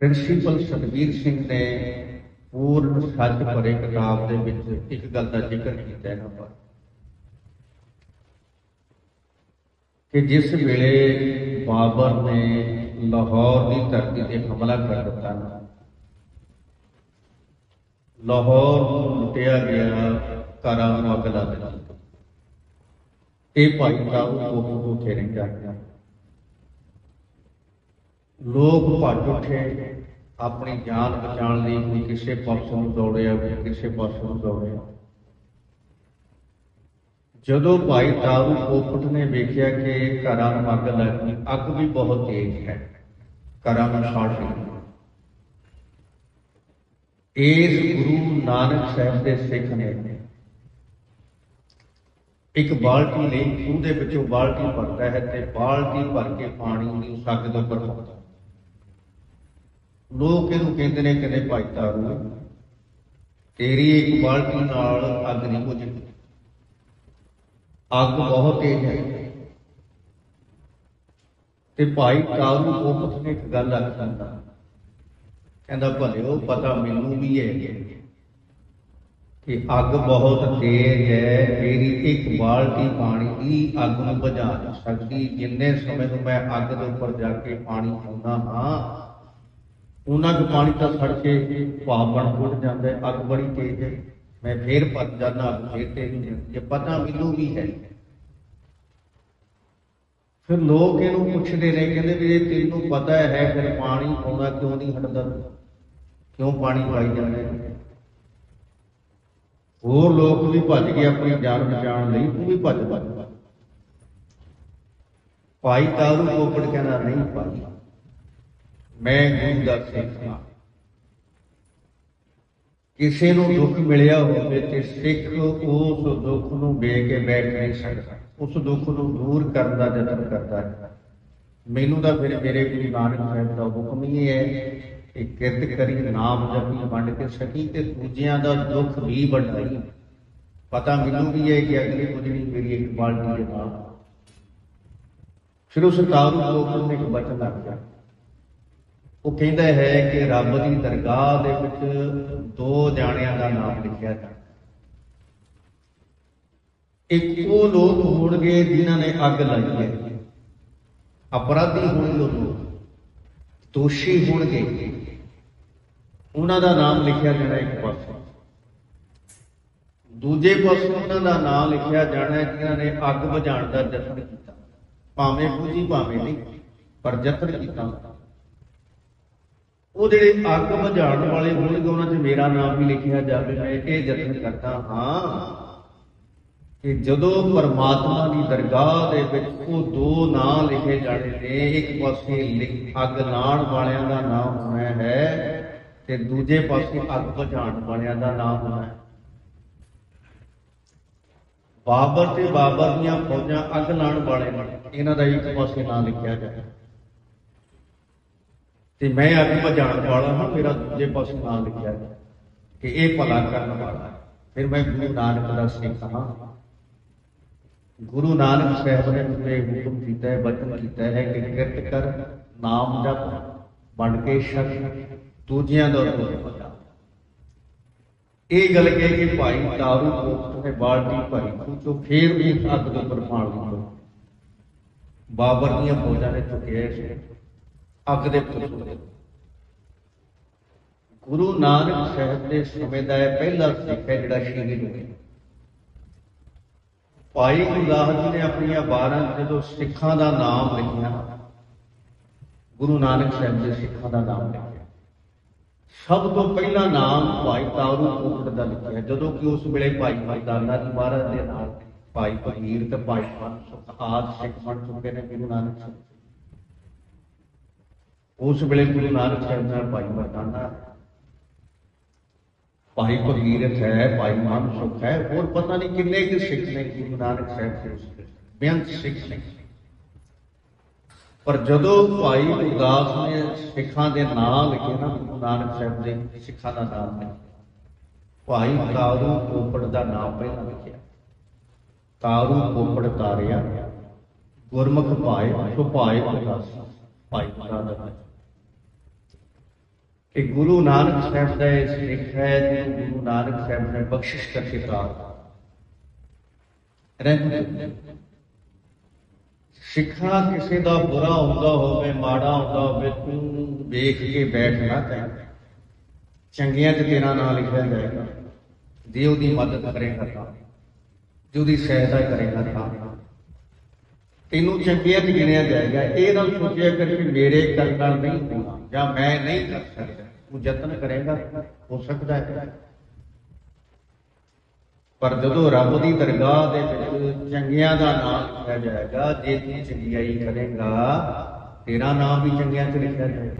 Principal Satveer Singh ਨੇ ਪੂਰਨ ਸੱਚ ਭਰੇ ਕਿਤਾਬ ਦੇ ਵਿੱਚ ਇੱਕ ਗੱਲ ਦਾ ਜ਼ਿਕਰ ਕੀਤਾ ਹੈ ਪਰ ਕਿ ਜਿਸ ਵੇਲੇ ਬਾਬਰ ਨੇ ਲਾਹੌਰ ਦੀ ਧਰਤੀ ਤੇ ਹਮਲਾ ਕਰ ਦਿੱਤਾ ਨਾ, ਲਾਹੌਰ ਨੂੰ ਲੁੱਟਿਆ ਗਿਆ ਘਰਾਂ ਨੂੰ ਅੱਗ ਲਾ ਦਿੱਤੀ। ਇਹ ਭਾਈ ਸਾਹਿਬ ਕੋਲ ਉੱਥੇ ਰਹਿੰਦਾ ਲੋਕ ਭੱਜ ਉੱਠੇ, ਆਪਣੀ ਜਾਨ ਬਚਾਉਣ ਲਈ ਕੋਈ ਕਿਸੇ ਪਾਸੋਂ ਦੌੜਿਆ, ਕੋਈ ਕਿਸੇ ਪਾਸੋਂ ਦੌੜਿਆ। ਜਦੋਂ ਭਾਈ ਤਾਰੂ ਕੋਪਟ ਨੇ ਵੇਖਿਆ ਕਿ ਘਰਾਂ ਨੂੰ ਅੱਗ ਲੱਗੀ ਅੱਗ ਵੀ ਬਹੁਤ ਤੇਜ਼ ਹੈ, ਘਰਾਂ ਨੂੰ ਸਾੜ ਰਹੀ ਇਸ ਗੁਰੂ ਨਾਨਕ ਸਾਹਿਬ ਦੇ ਸਿੱਖ ਨੇ ਇੱਕ ਬਾਲਟੀ ਲਈ ਖੂਹ ਦੇ ਵਿੱਚੋਂ ਬਾਲਟੀ ਭਰਦਾ ਹੈ ਤੇ ਬਾਲਟੀ ਭਰ ਕੇ ਪਾਣੀ ਨੂੰ ਸੱਗ ਦੇ ਉੱਪਰ ਪਾਉਂਦਾ। ਲੋਕ ਇਹਨੂੰ ਕਹਿੰਦੇ ਨੇ ਕਹਿੰਦੇ ਭਾਈ ਤਾਰੂ ਤੇਰੀ ਇੱਕ ਬਾਲਟੀ ਨਾਲ ਅੱਗ ਨਹੀਂ ਬੁਝਦੀ। ਅੱਗ ਬਹੁਤ ਤੇਜ਼ ਹੈ। ਤੇ ਭਾਈ ਤਾਰੂ ਕੋਪਤ ਨੇ ਇੱਕ ਗੱਲ ਆਖਦਾ ਕਹਿੰਦਾ ਭਲਿਓ ਪਤਾ ਮੈਨੂੰ ਵੀ ਹੈ ਕਿ ਅੱਗ ਬਹੁਤ ਤੇਜ਼ ਹੈ। ਮੇਰੀ ਇੱਕ ਬਾਲਟੀ ਪਾਣੀ ਦੀ ਅੱਗ ਨੂੰ ਬੁਝਾ ਸਕਦੀ। ਜਿੰਨੇ ਸਮੇਂ ਨੂੰ ਮੈਂ ਅੱਗ ਦੇ ਉੱਪਰ ਜਾ ਕੇ ਪਾਣੀ ਪਾਉਂਦਾ ਹਾਂ ਉਹਨਾਂ ਕੁ ਪਾਣੀ ਤਾਂ ਸੜ ਕੇ ਭਾਵ ਬਣ ਉੱਡ ਜਾਂਦਾ ਹੈ, ਅੱਗ ਬੜੀ ਤੇਜ਼ ਹੈ। ਮੈਂ ਫੇਰ ਭੱਜ ਜਾਂਦਾ ਫੇਰ ਤੇ ਜੇ ਪਤਾ ਮੈਨੂੰ ਵੀ ਹੈ। ਫਿਰ ਲੋਕ ਇਹਨੂੰ ਪੁੱਛਦੇ ਨੇ, ਕਹਿੰਦੇ ਵੀ ਇਹ ਤੈਨੂੰ ਪਤਾ ਹੈ, ਫਿਰ ਪਾਣੀ ਪਾਉਣਾ ਕਿਉਂ ਨਹੀਂ ਹਟਦਾ? ਕਿਉਂ ਪਾਣੀ ਪਾਈ ਜਾਂਦਾ ਹੋਰ ਲੋਕ ਵੀ ਭੱਜ ਗਏ ਆਪਣੀ ਜਾਨ ਬਚਾਉਣ ਲਈ, ਤੂੰ ਵੀ ਭੱਜ ਭੱਜ ਭੱਜ। ਭਾਈ ਤਾਰੂ ਕੋਪੜ ਕਹਿੰਦਾ, ਨਹੀਂ ਭਾਈ। ਮੈਂ ਗੁਰੂ ਸਿੱਖ ਹਾਂ। ਕਿਸੇ ਨੂੰ ਦੁੱਖ ਮਿਲਿਆ ਹੋਵੇ ਤੇ ਸਿੱਖ ਉਸ ਦੁੱਖ ਨੂੰ ਵੇਖ ਕੇ ਬੈਠ ਨਹੀਂ ਸਕਦਾ। ਉਸ ਦੁੱਖ ਨੂੰ ਦੂਰ ਕਰਨ ਦਾ ਯਤਨ ਕਰਦਾ ਹੈ। ਮੈਨੂੰ ਤਾਂ ਫਿਰ ਮੇਰੇ ਗੁਰੂ ਨਾਨਕ ਸਾਹਿਬ ਦਾ ਹੁਕਮ ਹੀ ਹੈ ਕਿ ਕਿਰਤ ਕਰੀ, ਨਾਮ ਜਪੀ, ਵੰਡ ਕੇ ਸਕੀ ਤੇ ਦੂਜਿਆਂ ਦਾ ਦੁੱਖ ਵੀ ਵੰਡਾਈ ਪਤਾ ਮੈਨੂੰ ਵੀ ਹੈ ਕਿ ਅਗਲੀ ਗੁਜਰੀ ਮੇਰੀ ਇੱਕ ਬਾਲਟੀ ਦੇ ਨਾਲ। ਫਿਰ ਉਸ ਤਾਰੂ ਕੋਲ ਨੇ ਇੱਕ ਬਚਨ ਰੱਖਿਆ ਉਹ ਕਹਿੰਦਾ ਹੈ ਕਿ ਰੱਬ ਦੀ ਦਰਗਾਹ ਦੇ ਵਿੱਚ ਦੋ ਜਾਣਿਆਂ ਦਾ ਨਾਮ ਲਿਖਿਆ ਜਾਂਦਾ ਇੱਕ ਉਹ ਲੋਕ ਹੋਣਗੇ ਜਿਨ੍ਹਾਂ ਨੇ ਅੱਗ ਲਾਈ ਹੈ। ਅਪਰਾਧੀ ਹੋਣਗੇ ਉਹ ਲੋਕ। ਦੋਸ਼ੀ ਹੋਣਗੇ। ਉਹਨਾਂ ਦਾ ਨਾਮ ਲਿਖਿਆ ਜਾਣਾ ਇੱਕ ਪਾਸੇ। ਦੂਜੇ ਪਾਸੇ ਉਹਨਾਂ ਦਾ ਨਾਮ ਲਿਖਿਆ ਜਾਣਾ ਜਿਨ੍ਹਾਂ ਨੇ ਅੱਗ ਬੁਝਾਉਣ ਦਾ ਯਤਨ ਕੀਤਾ। ਭਾਵੇਂ ਬੁਝੀ, ਭਾਵੇਂ ਨਹੀਂ, ਪਰ ਯਤਨ ਕੀਤਾ। ਉਹ ਜਿਹੜੇ ਅੱਗ ਬੁਝਾਉਣ ਵਾਲੇ ਹੋਣਗੇ, ਉਹਨਾਂ 'ਚ ਮੇਰਾ ਨਾਮ ਵੀ ਲਿਖਿਆ ਜਾਵੇ। ਮੈਂ ਇਹ ਯਤਨ ਕਰਦਾ ਹਾਂ ਕਿ ਜਦੋਂ ਪਰਮਾਤਮਾ ਦੀ ਦਰਗਾਹ ਦੇ ਵਿੱਚ ਉਹ ਦੋ ਨਾਂ ਲਿਖੇ ਜਾਣੇ ਨੇ, ਇੱਕ ਪਾਸੇ ਅੱਗ ਲਾਉਣ ਵਾਲਿਆਂ ਦਾ ਨਾਮ ਹੋਣਾ ਹੈ ਤੇ ਦੂਜੇ ਪਾਸੇ ਅੱਗ ਬੁਝਾਉਣ ਵਾਲਿਆਂ ਦਾ ਨਾਮ ਹੋਣਾ ਹੈ। ਬਾਬਰ ਤੇ ਬਾਬਰ ਦੀਆਂ ਫੌਜਾਂ ਅੱਗ ਲਾਉਣ ਵਾਲੇ ਨੇ ਇਹਨਾਂ ਦਾ ਇੱਕ ਪਾਸੇ ਨਾਂ ਲਿਖਿਆ ਜਾਏ ਤੇ ਮੈਂ ਅੱਗ ਬੁਝਾਉਣ ਵਾਲਾ ਹਾਂ ਮੇਰਾ ਦੂਜੇ ਪਾਸੇ ਨਾਂ ਲਿਖਿਆ ਜਾਏ ਕਿ ਇਹ ਭਲਾ ਕਰਨ ਵਾਲਾ ਫਿਰ ਮੈਂ ਗੁਰੂ ਨਾਨਕ ਦਾ ਸਿੱਖ ਹਾਂ। ਗੁਰੂ ਨਾਨਕ ਸਾਹਿਬ ਨੇ ਮੈਨੂੰ ਹੁਕਮ ਕੀਤਾ ਹੈ ਬਚਨ ਕੀਤਾ ਹੈ ਕਿ ਕਿਰਤ ਕਰ, ਨਾਮ ਜਪ ਬਣ ਕੇ ਸ਼ਕ ਦੂਜਿਆਂ ਦਾ ਦੁੱਖ ਇਹ ਗੱਲ ਕਹੇ ਕਿ ਭਾਈ ਤਾਰੂ ਕੋਟ ਨੇ ਬਾਲਟੀ ਭਰੀ ਖੂਚੋ ਚੋਂ ਫੇਰ ਉਸ ਅੱਗ ਦੇ ਉੱਪਰ ਪਾਣ ਦਿੱਤਾ। ਬਾਬਰ ਦੀਆਂ ਫੌਜਾਂ ਨੇ ਚੁੱਕਿਆ ਸੀ ਅੱਗ ਦੇ ਉੱਪਰ ਗੁਰੂ ਨਾਨਕ ਸਾਹਿਬ ਦੇ ਸਮੇਂ ਦਾ ਇਹ ਪਹਿਲਾ ਸਿੱਖ ਹੈ ਜਿਹੜਾ ਸ਼ਹੀਦ ਹੋਇਆ ਭਾਈ ਗੁਰਦਾਸ ਜੀ ਨੇ ਆਪਣੀਆਂ 12 ਜਦੋਂ ਸਿੱਖਾਂ ਦਾ ਨਾਮ ਲਿਖਿਆ, ਗੁਰੂ ਨਾਨਕ ਸਾਹਿਬ ਦੇ ਸਿੱਖਾਂ ਦਾ ਨਾਮ ਲਿਖਿਆ। ਸਭ ਤੋਂ ਪਹਿਲਾ ਨਾਮ ਭਾਈ ਤਾਰੂ ਕੋਟ ਦਾ ਲਿਖਿਆ, ਜਦੋਂ ਕਿ ਉਸ ਵੇਲੇ ਭਾਈ ਮਰਦਾਨਾ ਜੀ ਮਹਾਰਾਜ ਦੇ ਨਾਲ ਭਾਈ ਫਕੀਰ ਤੇ ਭਾਈ ਮਨ ਸੁਖ ਆਦ ਸਿੱਖ ਬਣ ਚੁੱਕੇ ਨੇ ਗੁਰੂ ਨਾਨਕ ਸਾਹਿਬ। ਉਸ ਵੇਲੇ ਗੁਰੂ ਨਾਨਕ ਸਾਹਿਬ ਨਾਲ ਭਾਈ ਮਰਦਾਨਾ, ਭਾਈ ਭਗੀਰਥ ਹੈ, ਭਾਈ ਮਾਨ ਸੁਖ ਹੈ, ਹੋਰ ਪਤਾ ਨਹੀਂ ਕਿੰਨੇ ਕਿ ਸਿੱਖ ਨੇ ਗੁਰੂ ਨਾਨਕ ਸਾਹਿਬ ਦੇ ਉਸ ਬੇਅੰਤ ਸਿੱਖ ਨੇ। ਪਰ ਜਦੋਂ ਭਾਈ ਗੁਰਦਾਸ ਨੇ ਸਿੱਖਾਂ ਦੇ ਨਾਮ ਲਿਖੇ ਨਾ, ਗੁਰੂ ਨਾਨਕ ਸਾਹਿਬ ਦੇ ਸਿੱਖਾਂ ਦਾ ਨਾਮ ਲਿਖਿਆ। ਭਾਈ ਤਾਰੂ ਕੋਪੜ ਦਾ ਨਾਮ ਪਹਿਲਾਂ ਲਿਖਿਆ। ਤਾਰੂ ਕੋਪੜ ਤਾਰਿਆ, ਗੁਰਮੁਖ ਭਾਏ, ਸੁਭਾਏ ਗੁਰਦਾਸ ਭਾਈ ਮਹਾਰਾਜ ਦਾ ਕਿ ਗੁਰੂ ਨਾਨਕ ਸਾਹਿਬ ਦਾ ਇਹ ਸਿੱਖ ਹੈ ਗੁਰੂ ਨਾਨਕ ਸਾਹਿਬ ਨੇ ਬਖਸ਼ਿਸ਼ ਕਰਕੇ ਪ੍ਰਾਪਤ ਰਹਿੰਦੇ ਸਿੱਖਾ ਕਿਸੇ ਦਾ ਬੁਰਾ ਹੁੰਦਾ ਹੋਵੇ, ਮਾੜਾ ਹੁੰਦਾ ਹੋਵੇ, ਤੂੰ ਵੇਖ ਕੇ ਬੈਠਣਾ ਚਾਹੀਦਾ ਚੰਗੀਆਂ 'ਚ ਤੇਰਾ ਨਾਮ ਲਿਖਿਆ ਜਾਏਗਾ। ਜੇ ਉਹਦੀ ਮਦਦ ਕਰੇਗਾ ਤਾਂ, ਜੇ ਉਹਦੀ ਸਹਾਇਤਾ ਕਰੇਗਾ ਤਾਂ। ਤੈਨੂੰ ਚੰਗੀਆਂ 'ਚ ਗਿਣਿਆ ਜਾਏਗਾ। ਇਹ ਨਾ ਸੋਚਿਆ ਕਰ ਕਿ ਮੇਰੇ ਕਰਨ ਨਹੀਂ ਹੋਣਾ, ਜਾਂ ਮੈਂ ਨਹੀਂ ਕਰ ਸਕਦਾ। ਤੂੰ ਯਤਨ ਕਰੇਗਾ, ਹੋ ਸਕਦਾ ਹੈ। ਪਰ ਜਦੋਂ ਰੱਬ ਦੀ ਦਰਗਾਹ ਦੇ ਵਿੱਚ ਚੰਗਿਆਂ ਦਾ ਨਾਮ ਲਿਖਿਆ ਜਾਏਗਾ, ਜੇ ਤੂੰ ਚੰਗਿਆਈ ਕਰੇਗਾ, ਤੇਰਾ ਨਾਮ ਵੀ ਚੰਗਿਆਂ 'ਚ ਲਿਖਿਆ ਜਾਏਗਾ।